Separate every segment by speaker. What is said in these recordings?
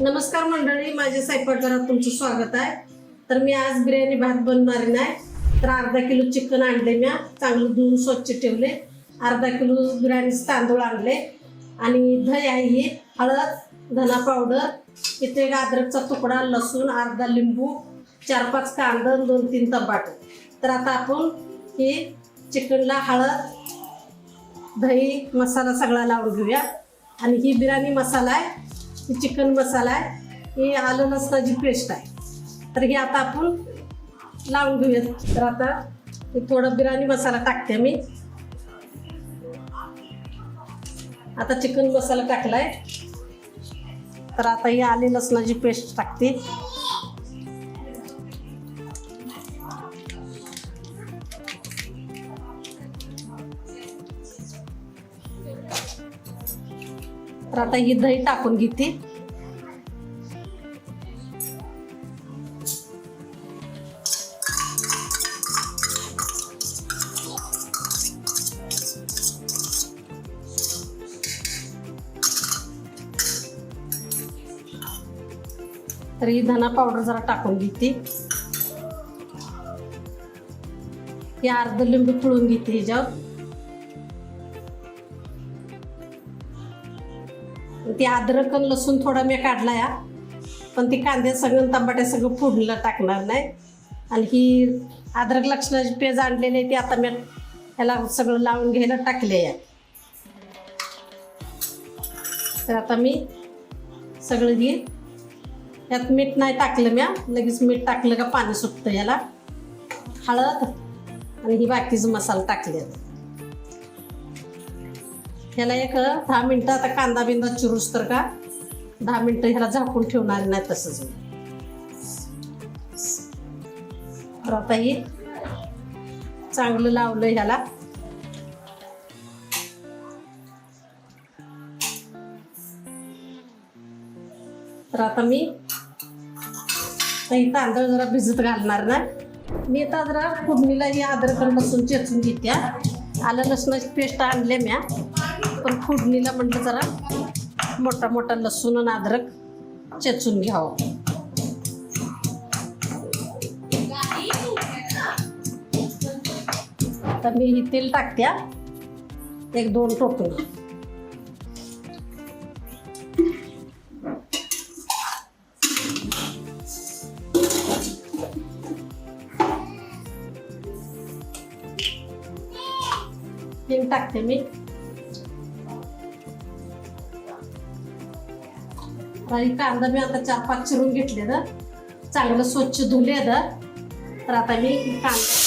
Speaker 1: नमस्कार मंडळी माझ्या स्वयंपाकघरात तुमचं स्वागत आहे. तर मी आज बिर्याणी भात बनणार नाही तर अर्धा किलो चिकन आणले मी. चांगलं धुवून स्वच्छ ठेवले. अर्धा किलो बिर्याणीचे तांदूळ आणले. आणि दही आहे ही हळद धना पावडर इथे एक अद्रकचा तुकडा लसूण अर्धा लिंबू चार पाच कांदा दोन तीन टमाटर तर आता आपण ही चिकनला हळद दही मसाला सगळा लावून घेऊया. आणि ही बिर्याणी मसाला आहे. ही चिकन मसाला आहे ही आलं लसणाची पेस्ट आहे. तर हे आता आपण लावून घेऊयात. तर आता हे थोडं बिर्याणी मसाला टाकते मी. आता चिकन मसाला टाकलाय. तर आता ही आले लसणाची पेस्ट टाकते. तर आता ही दही टाकून घेते. तर ही धना पावडर जरा टाकून घेते. ही अर्ध लिंबू पिळून घेते ह्याच्यावर. ते अद्रक आणि लसूण थोडा मी काढला या. पण ती कांदे सगळं तंबाट्या सगळं फोडणीला टाकणार नाही. आणि ही अद्रक लक्षणाची पेज आणलेली आहे ती आता मी ह्याला सगळं लावून घ्यायला टाकले आहे. तर आता मी सगळं ही यात मीठ नाही टाकलं म्या लगेच मीठ टाकलं का पाणी सुटतं याला. हळद आणि ही बाकीचं मसाला टाकले ह्याला एक दहा मिनटं आता कांदा बिंदा चिरूस तर का? दहा मिनटं ह्याला झाकून ठेवणार नाही तसंच. तर आता ही चांगलं लावलं ह्याला. तर आता मी काही तांदूळ जरा भिजत घालणार ना मी आता जरा फोडणीला ही आदर लसूण चेचून घेते. आलं लसणाची पेस्ट आणले म्या पण फोडणीला म्हटलं जरा मोठा मोठा लसूण आणि अद्रक चेचून घ्यावं. आता मी ही तेल टाकत्या एक दोन टोपलं हिंग टाकते मी. आणि कांदा मी आता चार पाच चिरून घेतले ना चांगलं स्वच्छ धुले तर आता मी कांदा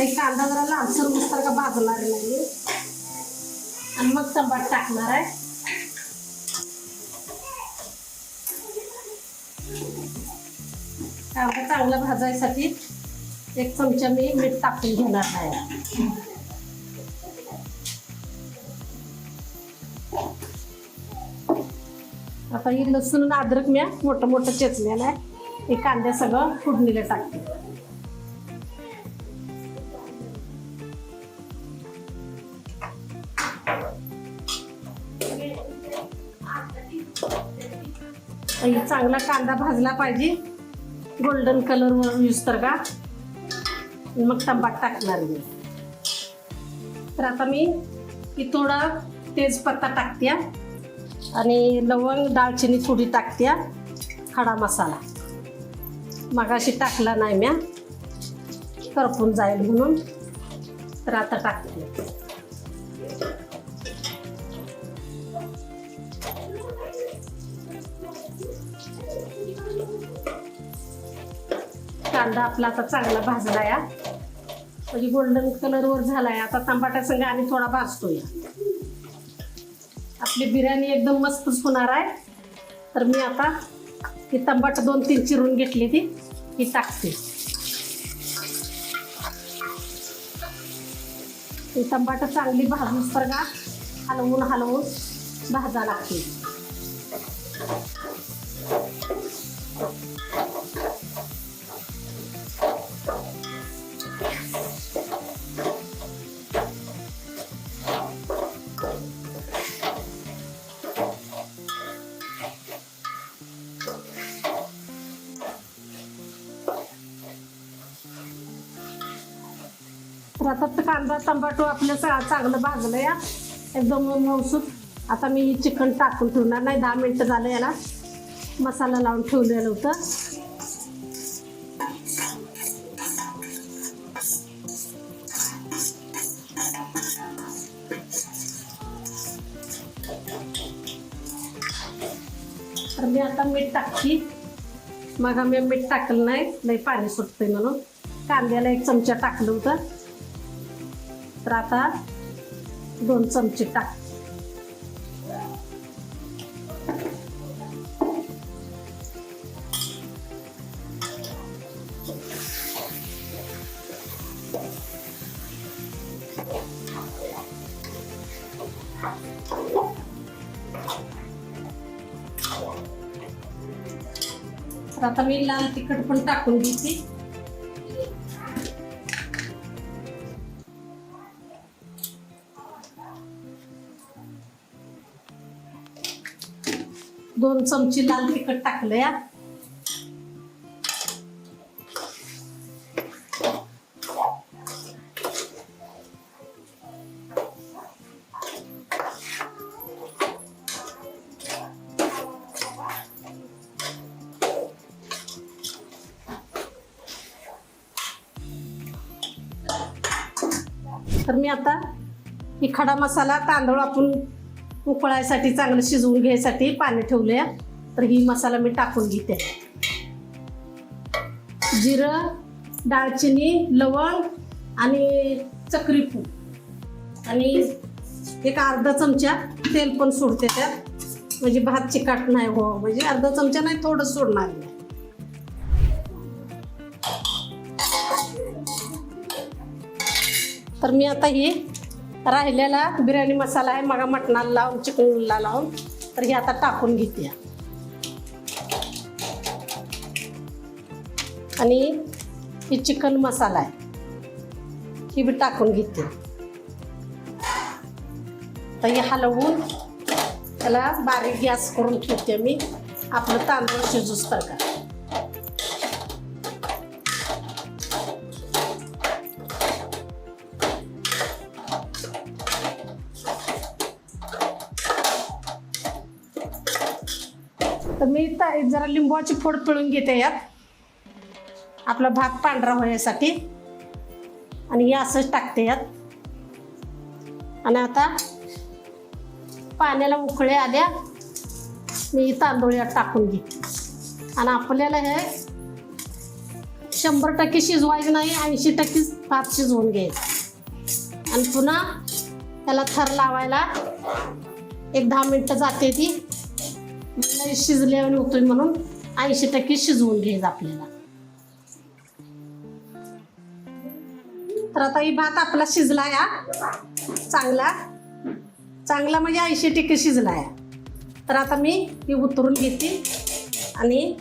Speaker 1: आता एक कांदा जरा लालसर मस्त का भाजणार नाही आणि मग टमाट टाकणार आहे. कांदा चांगला भाजायसाठी एक चमचा मी मीठ टाकून घेणार आहे. आता ही लसूण अद्रक म्या मोठं मोठं चेचलेलं आहे. हे कांद्या सगळं फुडणीला टाकते. चांगला कांदा भाजला पाहिजे. गोल्डन कलरवर यूज तर का? मग तंबाक टाकणार मी. तर आता मी की थोडा तेजपत्ता टाकत्या आणि लवंग दालचिनी थोडी टाकत्या खडा मसाला. मगाशी टाकला नाही म्या. करपून जाईल म्हणून. तर आता टाकते. कांदा आपला आता चांगला भाजला या म्हणजे गोल्डन कलरवर झालाय. आता तांबाट्या संघ आणि थोडा भाजतोय. आपली बिर्याणी एकदम मस्तच होणार आहे. तर मी आता ही तंबाट दोन तीन चिरून घेतली ती ही टाकते. ती टमाटर चांगली भाजूस तर का हलवून हलवून भाजा लागते. आता तर कांदा टमाटो आपलं सगळं चांगलं भाजलं या. एकदम मौसूत आता मी चिकन टाकून ठेवणार नाही. दहा मिनटं झालं याला. मसाला लावून ठेवलेलं होतं. तर मी आता मीठ टाकली मग आम्ही मीठ टाकलं नाही. लई पाणी सुटतंय म्हणून. कांद्याला एक चमचा टाकलं होतं. तर आता दोन चमचे टाक. आता मी लाल तिखट पण टाकून घेते. दोन चमची लाल तिखट टाकलं या तर मी आता ही खडा मसाला तांदूळ आपण उकळायसाठी चांगलं शिजवून घ्यायसाठी पाणी ठेवले तर ही मसाला मी टाकून घेते. जिरं दालचिनी लवंग आणि चक्रीपू आणि एक अर्धा चमचा तेल पण सोडते त्यात. म्हणजे भात चिकाट नाही हो म्हणजे अर्धा चमचा नाही थोडं सोडणार नाही तर मी आता ही राहिलेला बिर्याणी मसाला आहे मगा मटणाला लावून चिकनला लावून. तर हे आता टाकून घेते. आणि ही चिकन मसाला आहे ही बी टाकून घेते. तर हे हलवून त्याला बारीक गॅस करून ठेवते मी. आपलं तांदूळ शिजूस तर का. तर मी जरा लिंबूची फोड पिळून घेते यात. आपला भात पांढरा होण्यासाठी. आणि हे असंच टाकते यात. आणि आता पाण्याला उकळे आल्या मी तांदूळ यात टाकून घेते. आणि आपल्याला हे शंभर टक्के शिजवायचं नाही ऐंशी टक्के भात शिजवून घ्यायचं. आणि पुन्हा त्याला थर लावायला एक दहा मिनटं जाते ती. लय शिजल्यावर होतोय म्हणून ऐंशी टक्के शिजवून घ्यायचं आपल्याला. तर आता ही भात आपला शिजला या. चांगला. चांगला म्हणजे ऐंशी टक्के शिजला या. तर आता मी ही उतरून घेते आणि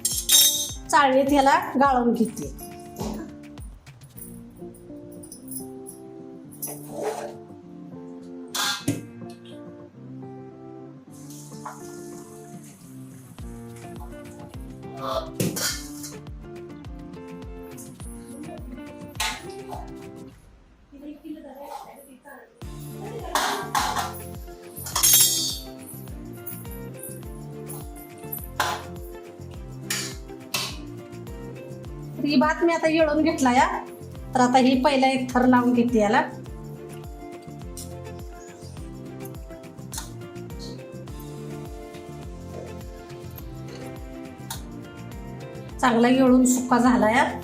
Speaker 1: चाळणीत ह्याला गाळून घेते. ही भात मी आता येळून घेतला या. तर आता ही पहिला एक थर लावून घेते याला. चांगला येळून सुका झाला या.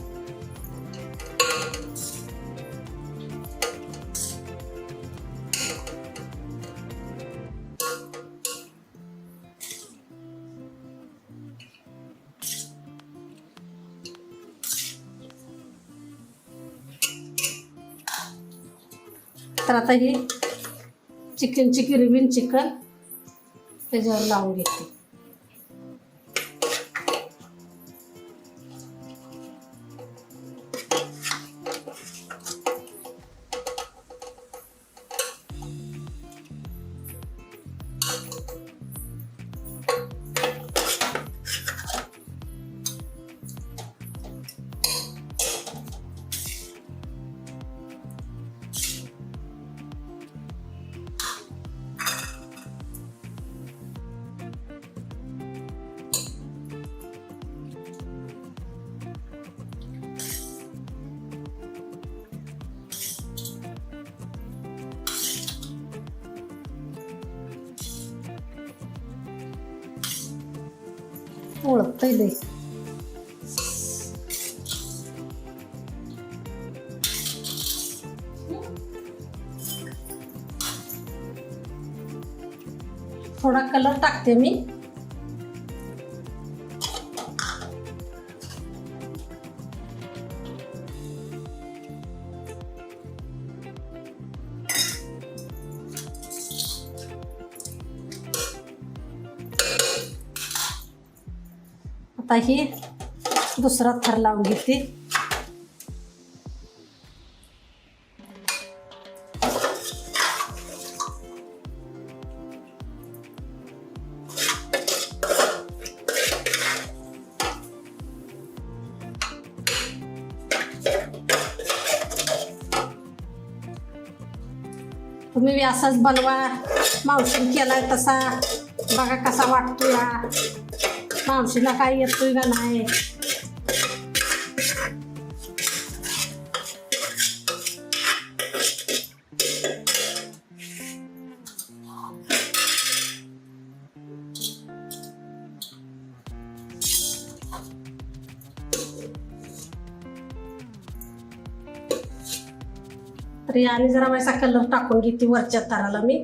Speaker 1: तर आता ही चिकनची किरवीन चिकन त्याच्यावर लावून घेते. ओळखतंय लय थोडा कलर टाकते मी. आता ही दुसरा थर लावून घेते. तुम्ही बी असाच बनवा. मावशी केलाय तसा. बघा कसा वाटतो या मावशीला काय येतोय का नाही तरी आणि जरा वैसा कलर टाकून घेते वरच्या ताराला मी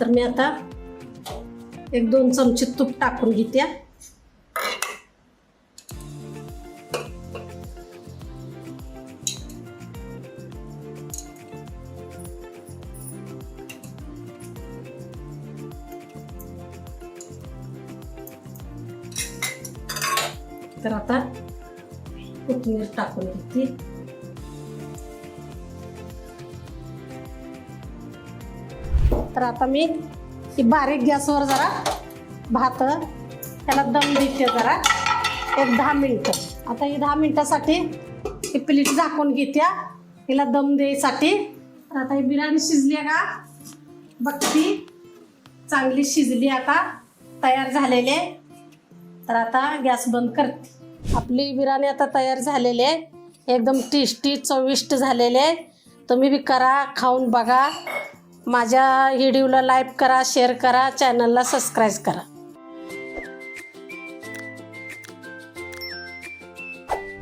Speaker 1: तर मी आता एक दोन चमचे तूप टाकून घेते. तर आता कोथिंबीर टाकून घेते. तर आता मी ती बारीक गॅसवर जरा भात त्याला दम देते जरा. एक दहा मिनटं. आता ही दहा मिनटासाठी ही प्लेट झाकून घेत्या हिला दम द्यायसाठी. तर आता ही बिर्याणी शिजली आहे का? बघती चांगली शिजली आता. तयार झालेले तर आता गॅस बंद करते. आपली बिर्याणी आता तयार झालेली आहे. एकदम टेस्टी चविष्ट झालेले तुम्ही बी करा खाऊन बघा. माझ्या व्हिडिओला लाईक करा शेअर करा चॅनलला सबस्क्राईब करा.